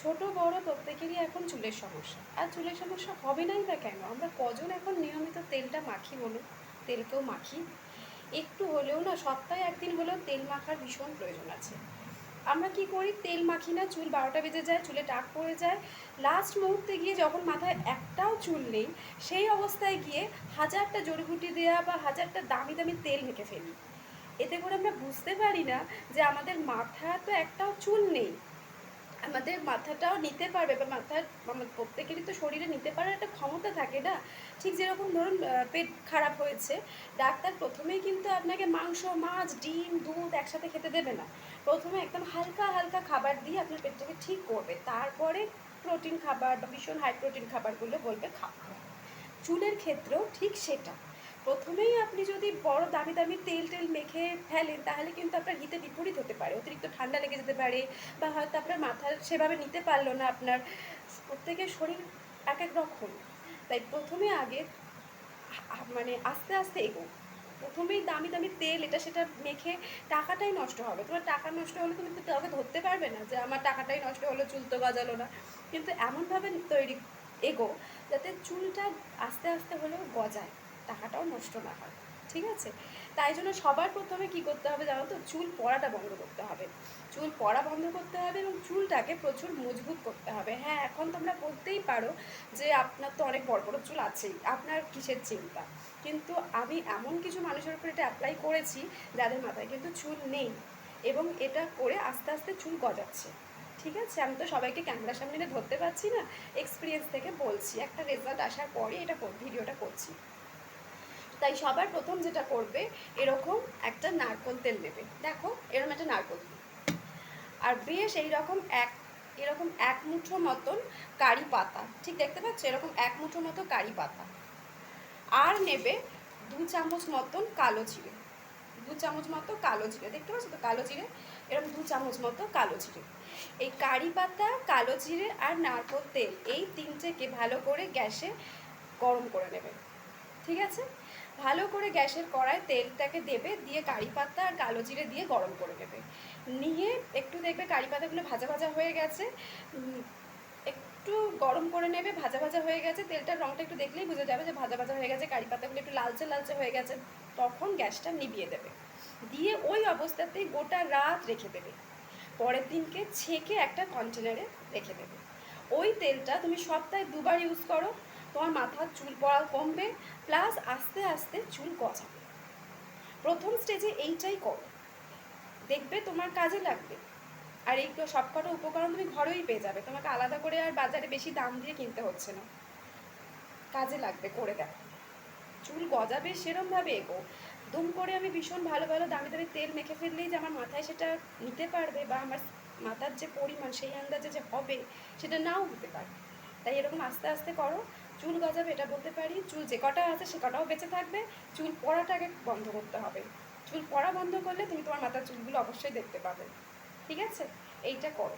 ছোট, বড় প্রত্যেকেরই এখন চুলের সমস্যা। আর চুলের সমস্যা হবে নাই বা কেন? আমরা কজন এখন নিয়মিত তেলটা মাখি বলুন? তেলকেও মাখি? একটু হলেও না, সপ্তাহে একদিন হলেও তেল মাখার ভীষণ প্রয়োজন আছে। আমরা কি করি? তেল মাখি না, চুল বারোটা বেজে যায়, চুলে টাক পড়ে যায়। লাস্ট মুহূর্তে গিয়ে যখন মাথায় একটাও চুল নেই, সেই অবস্থায় গিয়ে হাজারটা জড়িবুটি দেওয়া বা হাজারটা দামি দামি তেল মেখে ফেলি। এতে করে আমরা বুঝতে পারি না যে আমাদের মাথা তো একটাও চুল নেই। আমাদের মাথাটাও নিতে পারবে বা মাথার আমার প্রত্যেকেরই তো শরীরে নিতে পারার একটা ক্ষমতা থাকে না? ঠিক যেরকম ধরুন পেট খারাপ হয়েছে, ডাক্তার প্রথমেই কিন্তু আপনাকে মাংস, মাছ, ডিম, দুধ একসাথে খেতে দেবে না। প্রথমে একদম হালকা হালকা খাবার দিয়ে আপনার পেটটাকে ঠিক করবে। তারপরে প্রোটিন খাবার বা ভীষণ হাই প্রোটিন খাবারগুলো বলবে খাওয়া। চুলের ক্ষেত্রেও ঠিক সেটা। প্রথমেই আপনি যদি বড় দামি দামি তেল টেল মেখে ফেলেন, তাহলে কিন্তু আপনার হিতে বিপরীত হতে পারে। অতিরিক্ত ঠান্ডা লেগে যেতে পারে বা হয়তো আপনার মাথার সেভাবে নিতে পারল না আপনার। প্রত্যেকের শরীর এক এক রকম। তাই প্রথমে আগে মানে আস্তে আস্তে এগো প্রথমেই দামি দামি তেল এটা সেটা মেখে টাকাটাই নষ্ট হবে। তোমার টাকা নষ্ট হলে তুমি কাউকে ধরতে পারবে না যে আমার টাকাটাই নষ্ট হলো, চুল তো গজালো না। কিন্তু এমনভাবে তৈরি এগো যাতে চুলটা আস্তে আস্তে হলেও গজায়। টাকাটাও নষ্ট না হয়, ঠিক আছে? তাই জন্য সবার প্রথমে কি করতে হবে জানো তো? চুল পড়াটা বন্ধ করতে হবে। চুল পড়া বন্ধ করতে হবে এবং চুলটাকে প্রচুর মজবুত করতে হবে। হ্যাঁ এখন তোমরা বলতেই পারো যে আপনার তো অনেক বড় বড় চুল আছেই, আপনার কিসের চিন্তা? কিন্তু আমি এমন কিছু মানুষের উপর এটা অ্যাপ্লাই করেছি যাদের মাথায় কিন্তু চুল নেই এবং এটা করে আস্তে আস্তে চুল গজাচ্ছে, ঠিক আছে? আমি তো সবাইকে ক্যামেরার সামনে ধরতে পারছি না এক্সপিরিয়েন্স থেকে বলছি। একটা রেজাল্ট আসার পরে এটা ভিডিওটা করছি। তাই সবার প্রথম যেটা করবে, এরকম একটা নারকোল তেল নেবে। দেখো, এরকম একটা নারকোল আর বেশ এইরকম এক, এরকম এক মুঠো মতন কারি পাতা। ঠিক দেখতে পাচ্ছ? এরকম এক মুঠো মতো কারি পাতা। আর নেবে দু চামচ মতন কালো জিরে। দু চামচ মতো কালো জিরে। দেখতে পাচ্ছ তো? কালো জিরে। এরকম দু চামচ মতো কালো জিরে। এই কারি পাতা, কালো জিরে আর নারকোল তেল, এই তিনটেকে ভালো করে গ্যাসে গরম করে নেবে। ঠিক আছে? ভালো করে গ্যাসের কড়ায় তেলটাকে দেবে, দিয়ে কারি পাতা আর কালো জিরে দিয়ে গরম করে নেবে। নিয়ে একটু দেখবে কারি পাতাগুলো ভাজা ভাজা হয়ে গেছে। একটু গরম করে নেবে, ভাজা ভাজা হয়ে গেছে। তেলটার রঙটা একটু দেখলেই বুঝে যাবে যে ভাজা ভাজা হয়ে গেছে, কারি পাতাগুলো একটু লালচে লালচে হয়ে গেছে। তখন গ্যাসটা নিভিয়ে দেবে। দিয়ে ওই অবস্থাতেই গোটা রাত রেখে দেবে। পরের দিনকে ছেঁকে একটা কন্টেনারে রেখে দেবে। ওই তেলটা তুমি সপ্তাহে দুবার ইউজ করো। তোমার মাথার চুল পড়া কমবে প্লাস আস্তে আস্তে চুল গজাবে। প্রথম স্টেজে এইটাই করো। দেখবে তোমার কাজে লাগবে। আর এই সবকটা উপকরণ তুমি ঘরেই পেয়ে যাবে। তোমাকে আলাদা করে আর বাজারে বেশি দাম দিয়ে কিনতে হচ্ছে না। কাজে লাগবে, করে দেখো। চুল গজাবে সেরমভাবে এগো। দুম করে আমি ভীষণ ভালো ভালো, দামি দামি তেল মেখে ফেললেই যে আমার মাথায় সেটা নিতে পারবে বা আমার মাথার যে পরিমাণ, সেই আন্দাজে যে হবে, সেটা নাও হতে পারে। তাই এরকম আস্তে আস্তে করো। চুল গজাবে, এটা বলতে পারি। চুল যে কটা আছে, সে কটাও বেঁচে থাকবে। চুল পড়াটাকে বন্ধ করতে হবে। চুল পড়া বন্ধ করলে তুমি তোমার মাথার চুলগুলো অবশ্যই দেখতে পাবে। ঠিক আছে? এইটা করো।